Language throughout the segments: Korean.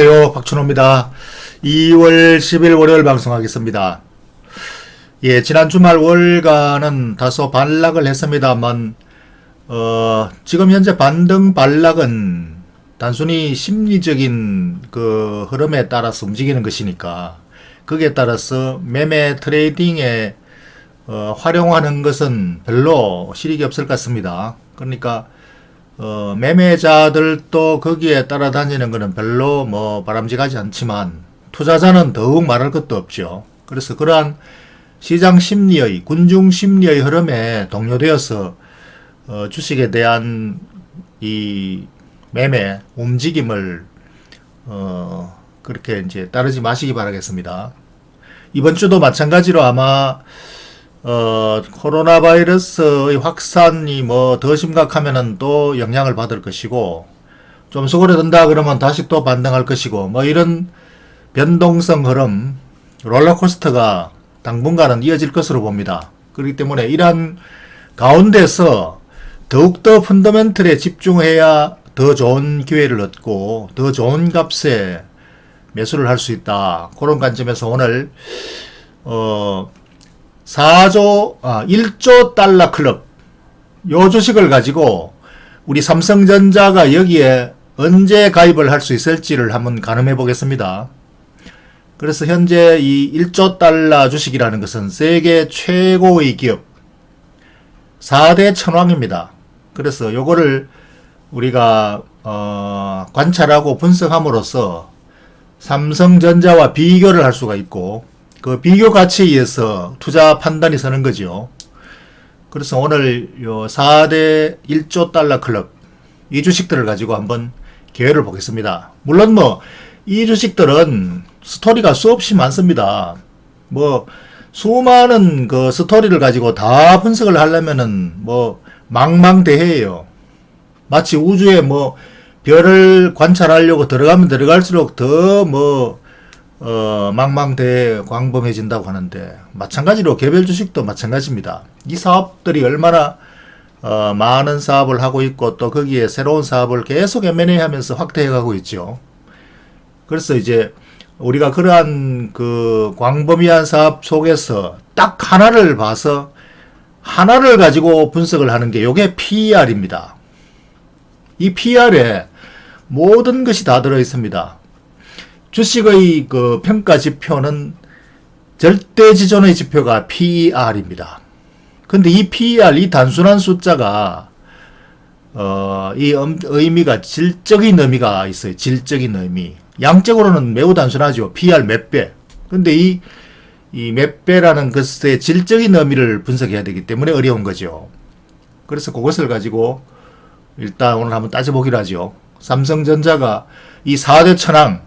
안녕하세요. 박춘호입니다. 2월 10일 월요일 방송하겠습니다. 예, 지난 주말 월간은 다소 반락을 했습니다만, 어, 지금 현재 반등 반락은 단순히 심리적인 그 흐름에 따라서 움직이는 것이니까, 거기에 따라서 매매 트레이딩에 어, 활용하는 것은 별로 실익이 없을 것 같습니다. 그러니까, 어, 매매자들도 거기에 따라다니는 것은 별로 뭐 바람직하지 않지만 투자자는 더욱 말할 것도 없죠. 그래서 그러한 시장 심리의 군중 심리의 흐름에 동요되어서 어, 주식에 대한 이 매매 움직임을 어, 그렇게 이제 따르지 마시기 바라겠습니다. 이번 주도 마찬가지로 아마 어, 코로나 바이러스의 확산이 뭐 더 심각하면은 또 영향을 받을 것이고 좀 수그러든다 그러면 다시 또 반등할 것이고 뭐 이런 변동성 흐름 롤러코스터가 당분간은 이어질 것으로 봅니다. 그렇기 때문에 이러한 가운데서 더욱더 펀더멘틀에 집중해야 더 좋은 기회를 얻고 더 좋은 값에 매수를 할 수 있다. 그런 관점에서 오늘 어 4조, 아, 1조 달러 클럽, 요 주식을 가지고 우리 삼성전자가 여기에 언제 가입을 할 수 있을지를 한번 가늠해 보겠습니다. 그래서 현재 이 1조 달러 주식이라는 것은 세계 최고의 기업 4대 천왕입니다. 그래서 요거를 우리가 어, 관찰하고 분석함으로써 삼성전자와 비교를 할 수가 있고 그 비교 가치에 의해서 투자 판단이 서는 거죠. 그래서 오늘 요 4대 1조 달러 클럽 이 주식들을 가지고 한번 기회를 보겠습니다. 물론 뭐 이 주식들은 스토리가 수없이 많습니다. 뭐 수많은 그 스토리를 가지고 다 분석을 하려면은 뭐 망망대해예요. 마치 우주에 뭐 별을 관찰하려고 들어가면 들어갈수록 더 뭐 어, 망망대해 광범해진다고 하는데 마찬가지로 개별 주식도 마찬가지입니다. 이 사업들이 얼마나 어, 많은 사업을 하고 있고 또 거기에 새로운 사업을 계속 M&A 하면서 확대해 가고 있죠. 그래서 이제 우리가 그러한 그 광범위한 사업 속에서 딱 하나를 봐서 하나를 가지고 분석을 하는 게 요게 PER입니다. 이 PER에 모든 것이 다 들어 있습니다. 주식의 그 평가 지표는 절대 지존의 지표가 PER입니다. 근데 이 PER, 이 단순한 숫자가, 어, 이 의미가 질적인 의미가 있어요. 질적인 의미. 양적으로는 매우 단순하죠. PER 몇 배. 근데 이, 이 몇 배라는 것의 질적인 의미를 분석해야 되기 때문에 어려운 거죠. 그래서 그것을 가지고 일단 오늘 한번 따져보기로 하죠. 삼성전자가 이 4대 천왕,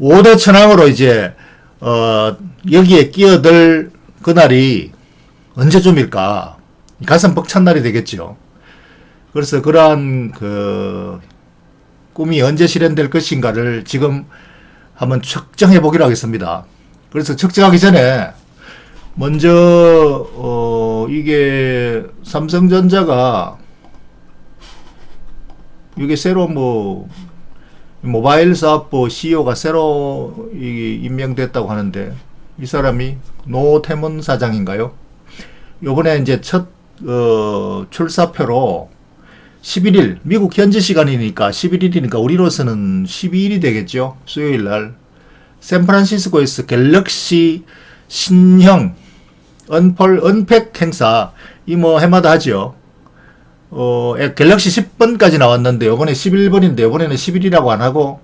5대 천왕으로 이제 어 여기에 끼어들 그날이 언제쯤일까? 가슴 벅찬 날이 되겠죠. 그래서 그러한 그 꿈이 언제 실현될 것인가를 지금 한번 측정해 보기로 하겠습니다. 그래서 측정하기 전에 먼저 어 이게 삼성전자가 이게 새로 뭐 모바일 사업부 CEO가 새로 임명됐다고 하는데 이 사람이 노태문 사장인가요? 요번에 이제 첫 어, 출사표로 11일 미국 현지 시간이니까 11일이니까 우리로서는 12일이 되겠죠. 수요일 날 샌프란시스코에서 갤럭시 신형 언펄 언팩 행사 이 뭐 해마다 하죠. 어, 갤럭시 10번까지 나왔는데 요번에 11번인데 요번에는 11이라고 안 하고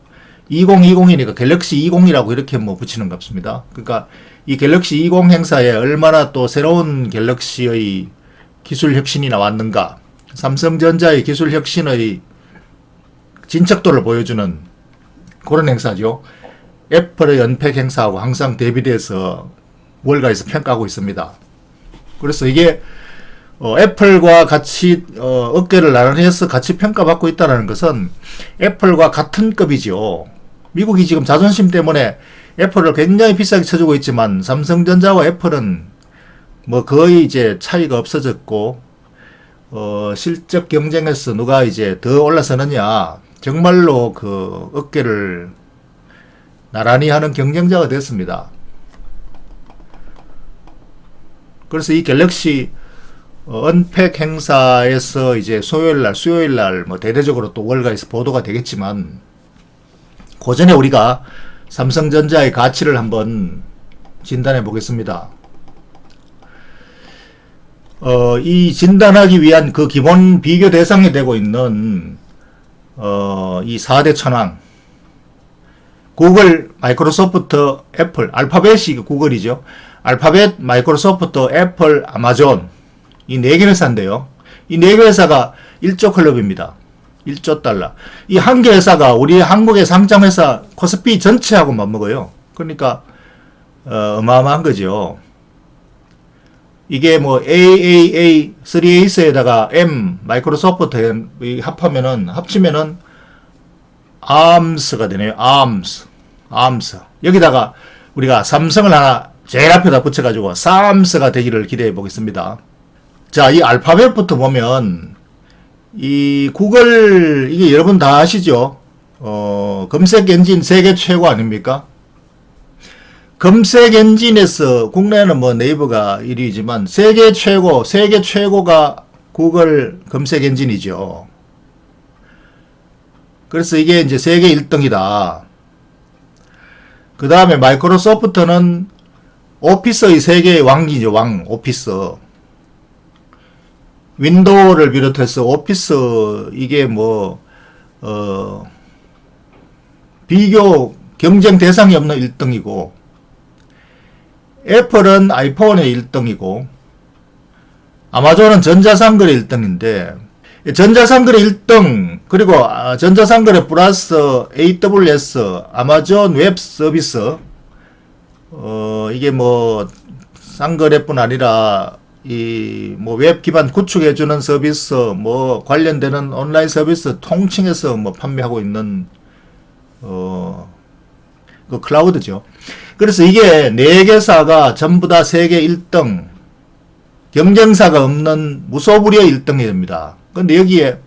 2020이니까 갤럭시 20이라고 이렇게 뭐 붙이는 것 같습니다. 그러니까 이 갤럭시 20 행사에 얼마나 또 새로운 갤럭시의 기술 혁신이 나왔는가 삼성전자의 기술 혁신의 진척도를 보여주는 그런 행사죠. 애플의 연팩 행사하고 항상 대비돼서 월가에서 평가하고 있습니다. 그래서 이게 어, 애플과 같이 어, 어깨를 나란히해서 같이 평가받고 있다는 것은 애플과 같은 급이죠. 미국이 지금 자존심 때문에 애플을 굉장히 비싸게 쳐주고 있지만 삼성전자와 애플은 뭐 거의 이제 차이가 없어졌고 어, 실적 경쟁에서 누가 이제 더 올라서느냐 정말로 그 어깨를 나란히 하는 경쟁자가 됐습니다. 그래서 이 갤럭시 어, 언팩 행사에서 이제 수요일 날, 수요일 날, 뭐 대대적으로 또 월가에서 보도가 되겠지만, 그 전에 우리가 삼성전자의 가치를 한번 진단해 보겠습니다. 어, 이 진단하기 위한 그 기본 비교 대상이 되고 있는, 어, 이 4대 천왕. 구글, 마이크로소프트, 애플, 알파벳이 구글이죠. 알파벳, 마이크로소프트, 애플, 아마존. 이 네 개 회사인데요. 이 네 개 회사가 1조 클럽입니다. 1조 달러. 이 한 개 회사가 우리 한국의 상장 회사 코스피 전체하고 맞먹어요. 그러니까 어, 어마어마한 거죠. 이게 뭐 AAA 3에이스에다가 M 마이크로소프트 합하면은 합치면은 ARMS가 되네요. ARMS. ARMS. 여기다가 우리가 삼성을 하나 제일 앞에다 붙여가지고 SAMS가 되기를 기대해 보겠습니다. 자, 이 알파벳부터 보면 이 구글 이게 여러분 다 아시죠? 어, 검색 엔진 세계 최고 아닙니까? 검색 엔진에서 국내는 뭐 네이버가 1위지만 세계 최고, 세계 최고가 구글 검색 엔진이죠. 그래서 이게 이제 세계 1등이다. 그 다음에 마이크로소프트는 오피스의 세계의 왕이죠, 왕, 오피스. 윈도우를 비롯해서 오피스, 이게 뭐, 어, 비교 경쟁 대상이 없는 1등이고, 애플은 아이폰의 1등이고, 아마존은 전자상거래 1등인데, 전자상거래 1등, 그리고 아, 전자상거래 플러스 AWS, 아마존 웹 서비스, 어, 이게 뭐, 쌍거래뿐 아니라, 이, 뭐, 웹 기반 구축해 주는 서비스, 뭐, 관련되는 온라인 서비스 통칭해서 뭐, 판매하고 있는, 어, 그 클라우드죠. 그래서 이게 네 개사가 전부 다 세계 1등, 경쟁사가 없는 무소불위의 1등이 됩니다. 근데 여기에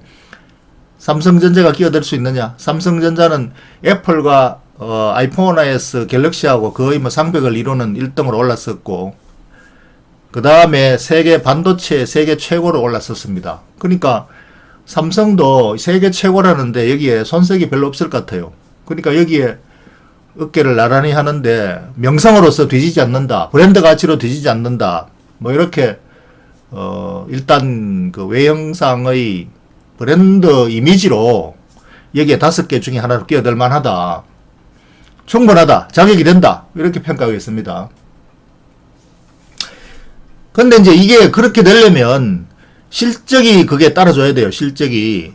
삼성전자가 끼어들 수 있느냐? 삼성전자는 애플과 어, 아이폰 OS 갤럭시하고 거의 뭐 상백을 이루는 1등으로 올랐었고, 그 다음에 세계 반도체 세계 최고로 올랐었습니다. 그러니까 삼성도 세계 최고라는데 여기에 손색이 별로 없을 것 같아요. 그러니까 여기에 어깨를 나란히 하는데 명성으로서 뒤지지 않는다. 브랜드 가치로 뒤지지 않는다. 뭐 이렇게 어 일단 그 외형상의 브랜드 이미지로 여기에 다섯 개 중에 하나로 끼어들 만하다. 충분하다. 자격이 된다. 이렇게 평가하겠습니다. 근데 이제 이게 그렇게 되려면 실적이 그게 따라줘야 돼요. 실적이.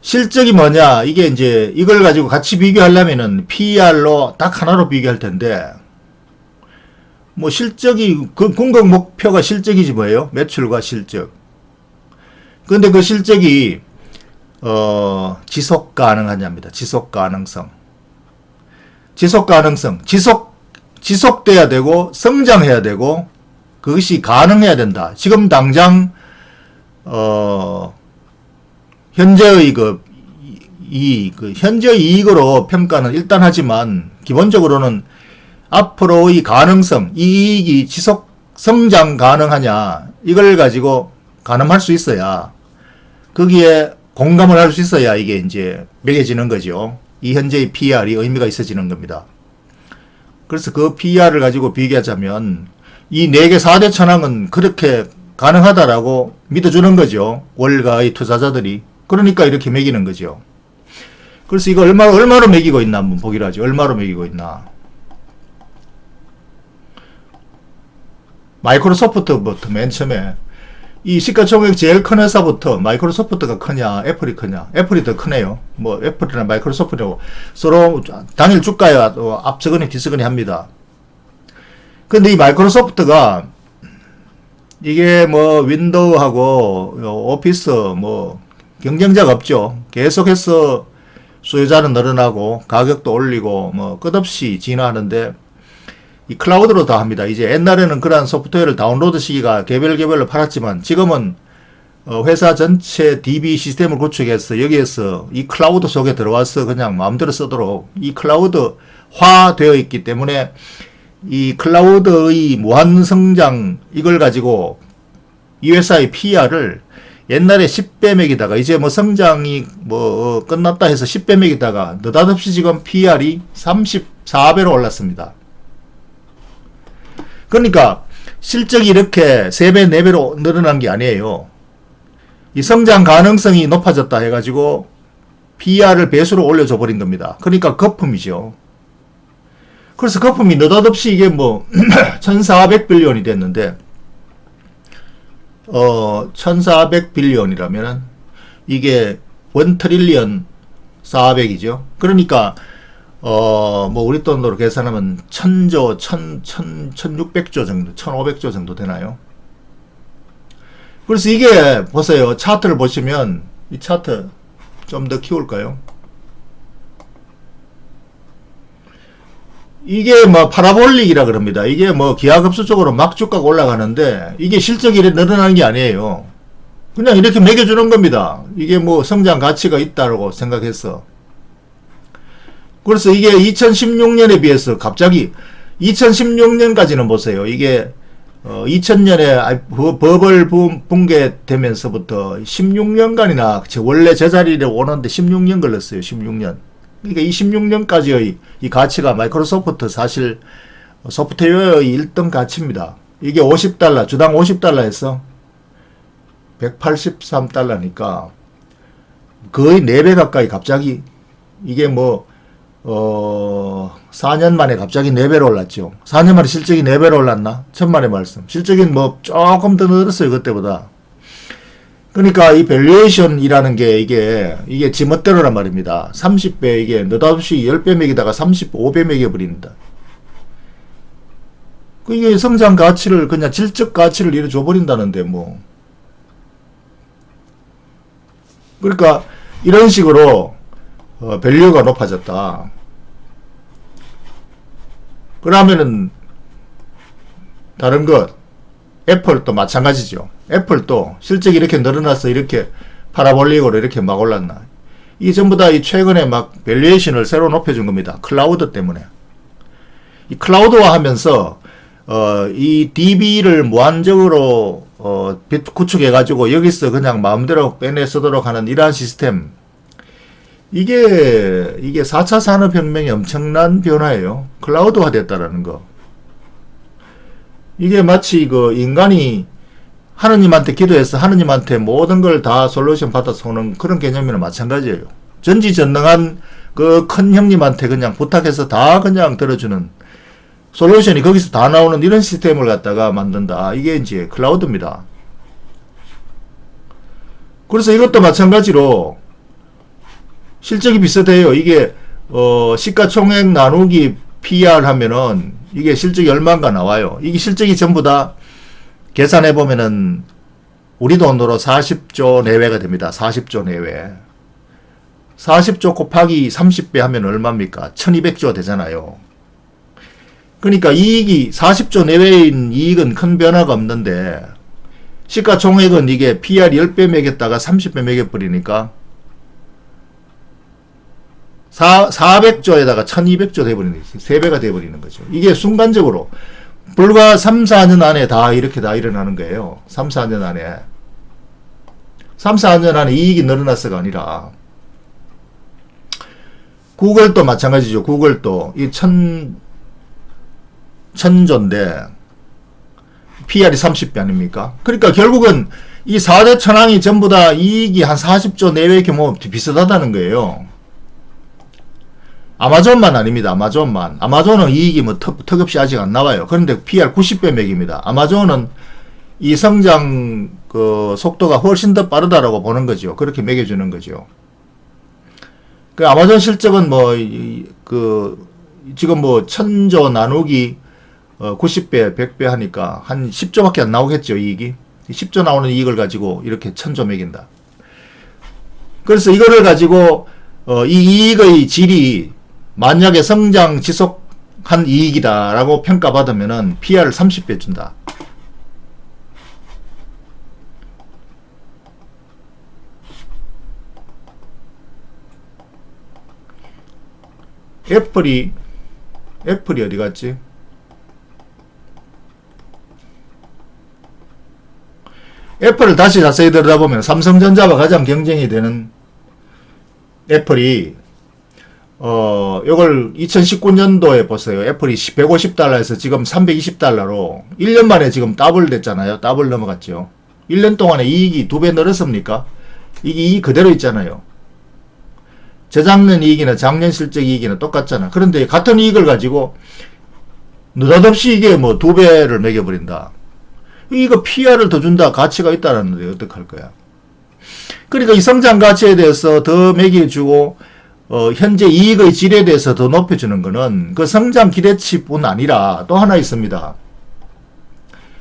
실적이 뭐냐? 이게 이제 이걸 가지고 같이 비교하려면은 PER로 딱 하나로 비교할 텐데 뭐 실적이 그 궁극 목표가 실적이지 뭐예요? 매출과 실적. 근데 그 실적이 어 지속 가능하냐입니다. 지속 가능성. 지속 가능성. 지속 지속돼야 되고 성장해야 되고 그것이 가능해야 된다. 지금 당장 어 현재의 그, 이, 그, 현재 이익으로 평가는 일단 하지만, 기본적으로는 앞으로의 가능성, 이익이 지속 성장 가능하냐, 이걸 가지고 가늠할 수 있어야, 거기에 공감을 할 수 있어야 이게 이제 매겨지는 거죠. 이 현재의 PR이 의미가 있어지는 겁니다. 그래서 그 PR을 가지고 비교하자면, 이 4개 4대 천왕은 그렇게 가능하다라고 믿어주는 거죠. 월가의 투자자들이. 그러니까 이렇게 매기는 거죠. 그래서 이거 얼마, 얼마로 매기고 있나 한번 보기로 하죠. 얼마로 매기고 있나. 마이크로소프트부터 맨 처음에 이 시가총액 제일 큰 회사부터 마이크로소프트가 크냐 애플이 크냐 애플이 더 크네요 뭐 애플이나 마이크로소프트고 서로 당일 주가에 앞서거니 뒤서거니 합니다 근데 이 마이크로소프트가 이게 뭐 윈도우하고 오피스 뭐 경쟁자가 없죠. 계속해서 수요자는 늘어나고 가격도 올리고 뭐 끝없이 진화하는데 이 클라우드로 다 합니다. 이제 옛날에는 그러한 소프트웨어를 다운로드 시기가 개별 개별로 팔았지만 지금은 어, 회사 전체 DB 시스템을 구축해서 여기에서 이 클라우드 속에 들어와서 그냥 마음대로 쓰도록 이 클라우드화 되어 있기 때문에 이 클라우드의 무한 성장 이걸 가지고 이 회사의 PR을 옛날에 10배 맥이다가 이제 뭐 성장이 뭐 끝났다 해서 10배 맥이다가 느닷없이 지금 PR이 34배로 올랐습니다. 그러니까 실적이 이렇게 3배, 4배로 늘어난 게 아니에요. 이 성장 가능성이 높아졌다 해가지고 PR을 배수로 올려줘 버린 겁니다. 그러니까 거품이죠. 그래서 거품이 느닷없이 이게 뭐 1400빌리언이 됐는데 어 1400빌리언이라면은 이게 1 트릴리언 400이죠. 그러니까 어 뭐 우리 돈으로 계산하면 1000조, 1000, 1000, 1600조 정도, 1500조 정도 되나요? 그래서 이게 보세요. 차트를 보시면 이 차트 좀 더 키울까요? 이게 뭐 파라볼릭이라 그럽니다. 이게 뭐 기하급수적으로 막 주가가 올라가는데 이게 실적이 늘어나는 게 아니에요. 그냥 이렇게 매겨주는 겁니다. 이게 뭐 성장 가치가 있다고 생각했어. 그래서 이게 2016년에 비해서 갑자기 2016년까지는 보세요. 이게 어 2000년에 버블 붕괴되면서부터 16년간이나 원래 제자리에 오는데 16년 걸렸어요. 16년. 그러니까 26년까지의 이 가치가 마이크로소프트 사실 소프트웨어의 1등 가치입니다. 이게 50달러, 주당 50달러에서 183달러니까 거의 4배 가까이 갑자기 이게 뭐, 어, 4년 만에 갑자기 4배로 올랐죠. 4년 만에 실적이 4배로 올랐나? 천만의 말씀. 실적이 뭐 조금 더 늘었어요, 그때보다. 그러니까 이 밸류에이션이라는 게 이게 이게 지 멋대로란 말입니다. 30배 이게 느닷없이 10배 매기다가 35배 매겨버립니다. 그 이게 성장 가치를 그냥 질적 가치를 이래 줘버린다는데 뭐. 그러니까 이런 식으로 어, 밸류가 높아졌다. 그러면은 다른 것 애플도 마찬가지죠. 애플도 실적이 이렇게 늘어나서 이렇게 파라볼릭으로 이렇게 막 올랐나. 이 전부 다 이 최근에 막 밸류에이션을 새로 높여준 겁니다. 클라우드 때문에. 이 클라우드화 하면서, 어, 이 DB를 무한적으로, 어, 구축해가지고 여기서 그냥 마음대로 빼내 쓰도록 하는 이러한 시스템. 이게, 이게 4차 산업혁명의 엄청난 변화예요. 클라우드화 됐다라는 거. 이게 마치 그 인간이 하느님한테 기도해서 하느님한테 모든 걸 다 솔루션 받아서 오는 그런 개념이랑 마찬가지예요. 전지전능한 그 큰 형님한테 그냥 부탁해서 다 그냥 들어주는 솔루션이 거기서 다 나오는 이런 시스템을 갖다가 만든다. 이게 이제 클라우드입니다. 그래서 이것도 마찬가지로 실적이 비슷해요. 이게 어 시가총액 나누기 PR 하면은 이게 실적이 얼마인가 나와요. 이게 실적이 전부 다 계산해 보면은 우리 돈으로 40조 내외가 됩니다. 40조 내외. 40조 곱하기 30배 하면 얼마입니까? 1200조 되잖아요. 그러니까 이익이 40조 내외인 이익은 큰 변화가 없는데 시가총액은 이게 PR 10배 매겼다가 30배 매겨버리니까 4, 400조에다가 1200조 돼버리는 거죠. 3배가 돼버리는 거죠. 이게 순간적으로 불과 3, 4년 안에 다 이렇게 다 일어나는 거예요. 3, 4년 안에. 3, 4년 안에 이익이 늘어났어가 아니라 구글도 마찬가지죠. 구글도 이 천, 천조인데 PR이 30배 아닙니까? 그러니까 결국은 이 4대 천왕이 전부 다 이익이 한 40조 내외 규모 비슷하다는 거예요. 아마존만 아닙니다. 아마존만. 아마존은 이익이 뭐 턱, 턱없이 아직 안 나와요. 그런데 PR 90배 맥입니다. 아마존은 이 성장 그 속도가 훨씬 더 빠르다라고 보는 거죠. 그렇게 매겨주는 거죠. 그 아마존 실적은 뭐, 그, 지금 뭐, 천조 나누기 어, 90배, 100배 하니까 한 10조밖에 안 나오겠죠, 이익이. 10조 나오는 이익을 가지고 이렇게 천조 매긴다. 그래서 이거를 가지고, 어, 이 이익의 질이 만약에 성장 지속한 이익이다라고 평가받으면은 PR을 30배 준다. 애플이 애플이 어디 갔지? 애플을 다시 자세히 들여다보면 삼성전자와 가장 경쟁이 되는 애플이 어 요걸 2019년도에 보세요. 애플이 150달러에서 지금 320달러로 1년 만에 지금 더블 됐잖아요. 더블 넘어갔죠. 1년 동안에 이익이 두 배 늘었습니까? 이게 이익 그대로 있잖아요. 재작년 이익이나 작년 실적 이익이나 똑같잖아. 그런데 같은 이익을 가지고 느닷없이 이게 뭐 두 배를 매겨버린다. 이거 PR을 더 준다. 가치가 있다라는데 어떡할 거야. 그러니까 이 성장 가치에 대해서 더 매겨주고 어, 현재 이익의 질에 대해서 더 높여주는 것은 그 성장 기대치뿐 아니라 또 하나 있습니다.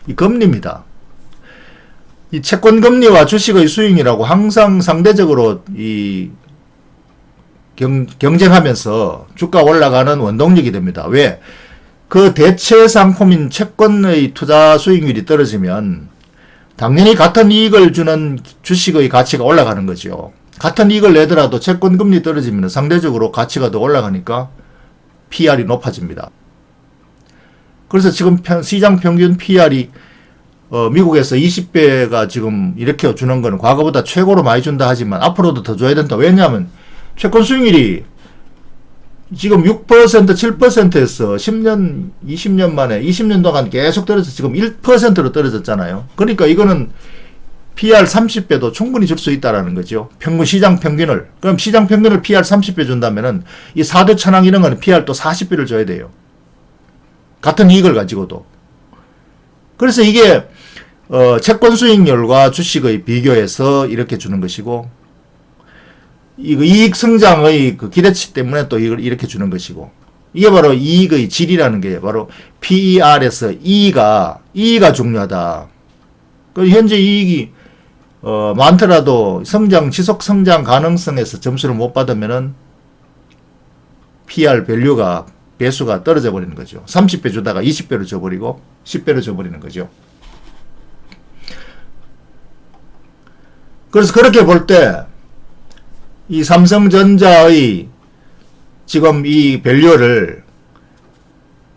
이 금리입니다. 이 채권 금리와 주식의 수익이라고 항상 상대적으로 이 경, 경쟁하면서 주가 올라가는 원동력이 됩니다. 왜? 그 대체 상품인 채권의 투자 수익률이 떨어지면 당연히 같은 이익을 주는 주식의 가치가 올라가는 거죠. 같은 이익을 내더라도 채권 금리 떨어지면 상대적으로 가치가 더 올라가니까 PR이 높아집니다. 그래서 지금 시장 평균 PR이 어, 미국에서 20배가 지금 이렇게 주는 거는 과거보다 최고로 많이 준다 하지만 앞으로도 더 줘야 된다. 왜냐하면 채권 수익률이 지금 6% 7%에서 10년 20년 만에 20년 동안 계속 떨어져 지금 1%로 떨어졌잖아요. 그러니까 이거는 PR 30배도 충분히 줄 수 있다라는 거죠. 평균 시장 평균을 그럼 시장 평균을 PR 30배 준다면은 이 4대 천왕 이런 거는 PR 또 40배를 줘야 돼요. 같은 이익을 가지고도. 그래서 이게 어, 채권 수익률과 주식의 비교해서 이렇게 주는 것이고 이거 이익 성장의 그 기대치 때문에 또 이걸 이렇게 주는 것이고 이게 바로 이익의 질이라는 게 바로 PER에서 E가 E가 중요하다. 그 현재 이익이 어, 많더라도 성장 지속 성장 가능성에서 점수를 못 받으면은 PR 밸류가 배수가 떨어져 버리는 거죠. 30배 주다가 20배로 줘버리고 10배로 줘버리는 거죠. 그래서 그렇게 볼 때 이 삼성전자의 지금 이 밸류를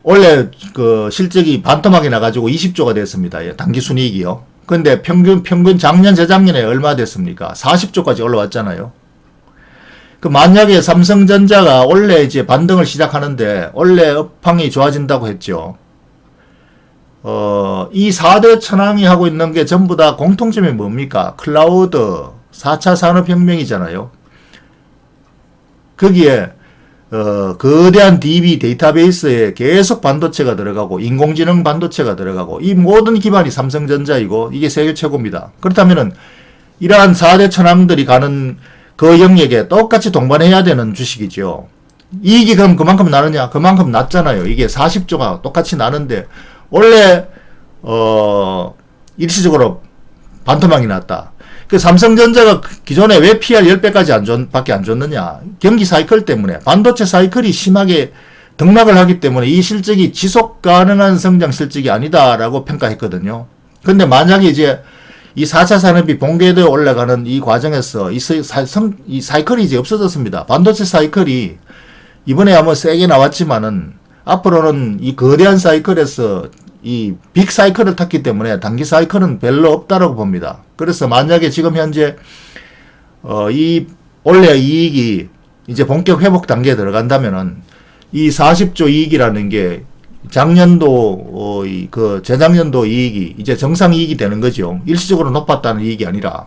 원래 그 실적이 반토막이 나가지고 20조가 됐습니다. 예, 단기 순이익이요. 근데 평균, 평균 작년, 재작년에 얼마 됐습니까? 40조까지 올라왔잖아요. 그 만약에 삼성전자가 원래 이제 반등을 시작하는데 원래 업황이 좋아진다고 했죠. 어, 이 4대 천왕이 하고 있는 게 전부 다 공통점이 뭡니까? 클라우드, 4차 산업혁명이잖아요. 거기에 어, 거대한 DB 데이터베이스에 계속 반도체가 들어가고 인공지능 반도체가 들어가고 이 모든 기반이 삼성전자이고 이게 세계 최고입니다. 그렇다면은 이러한 4대 천왕들이 가는 그 영역에 똑같이 동반해야 되는 주식이죠. 이익이 그럼 그만큼 나느냐? 그만큼 낮잖아요. 이게 40조가 똑같이 나는데 원래 어 일시적으로 반토막이 났다. 그 삼성전자가 기존에 왜 PR 10배까지 안 줬, 밖에 안 줬느냐. 경기 사이클 때문에 반도체 사이클이 심하게 등락을 하기 때문에 이 실적이 지속 가능한 성장 실적이 아니다라고 평가했거든요. 근데 만약에 이제 이 4차 산업이 본궤도에 올라가는 이 과정에서 이, 사, 성, 이 사이클이 이제 없어졌습니다. 반도체 사이클이 이번에 한번 세게 나왔지만은 앞으로는 이 거대한 사이클에서 이 빅 사이클을 탔기 때문에 단기 사이클은 별로 없다라고 봅니다. 그래서 만약에 지금 현재 어, 이 원래 이익이 이제 본격 회복 단계에 들어간다면은 이 40조 이익이라는 게 작년도 어, 그 재작년도 이익이 이제 정상 이익이 되는 거죠. 일시적으로 높았다는 이익이 아니라.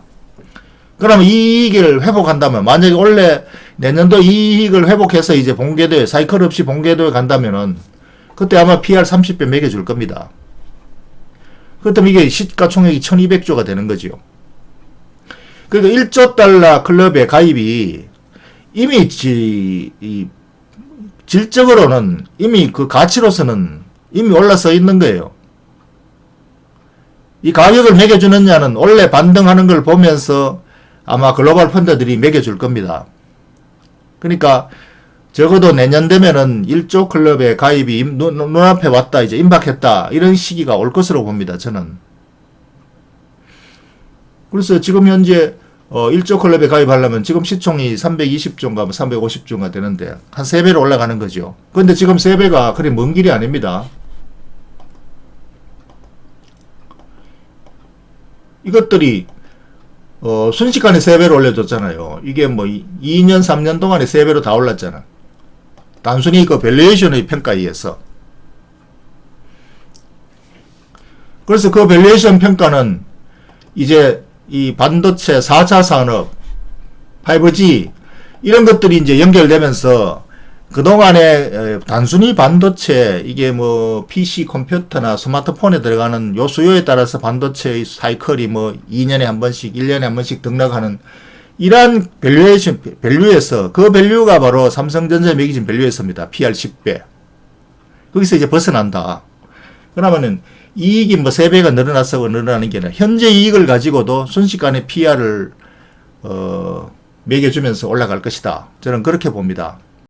그러면 이 이익을 회복한다면 만약에 원래 내년도 이익을 회복해서 이제 본궤도에 사이클 없이 본궤도에 간다면은 그때 아마 PR 30배 매겨줄 겁니다. 그렇다면 이게 시가총액이 1200조가 되는 거죠. 그러니까 1조 달러 클럽의 가입이 이미 지, 이, 질적으로는 이미 그 가치로서는 이미 올라서 있는 거예요. 이 가격을 매겨주느냐는 원래 반등하는 걸 보면서 아마 글로벌 펀드들이 매겨줄 겁니다. 그러니까 적어도 내년 되면은 1조 클럽에 가입이 눈, 눈앞에 왔다, 이제 임박했다, 이런 시기가 올 것으로 봅니다, 저는. 그래서 지금 현재, 어, 1조 클럽에 가입하려면 지금 시총이 320조인가 350조인가 되는데 한 3배로 올라가는 거죠. 근데 지금 3배가 그리 먼 길이 아닙니다. 이것들이 어, 순식간에 3배로 올려줬잖아요. 이게 뭐 2년 3년 동안에 3배로 다 올랐잖아. 단순히 그 밸류에이션의 평가에 의해서. 그래서 그 밸류에이션 평가는 이제 이 반도체 4차 산업, 5G 이런 것들이 이제 연결되면서 그동안에 에, 단순히 반도체 이게 뭐 PC 컴퓨터나 스마트폰에 들어가는 요 수요에 따라서 반도체의 사이클이 뭐 2년에 한 번씩 1년에 한 번씩 등락하는 이러한 밸류에이션 밸류에서 그 밸류가 바로 삼성전자 매기진 밸류에서입니다. PR 10배. 거기서 이제 벗어난다. 그러면은 이익이 뭐 3배가 늘어났어 늘어나는 게 아니라 현재 이익을 가지고도 순식간에 PR을 어 매겨주면서 올라갈 것이다. 저는 그렇게 봅니다.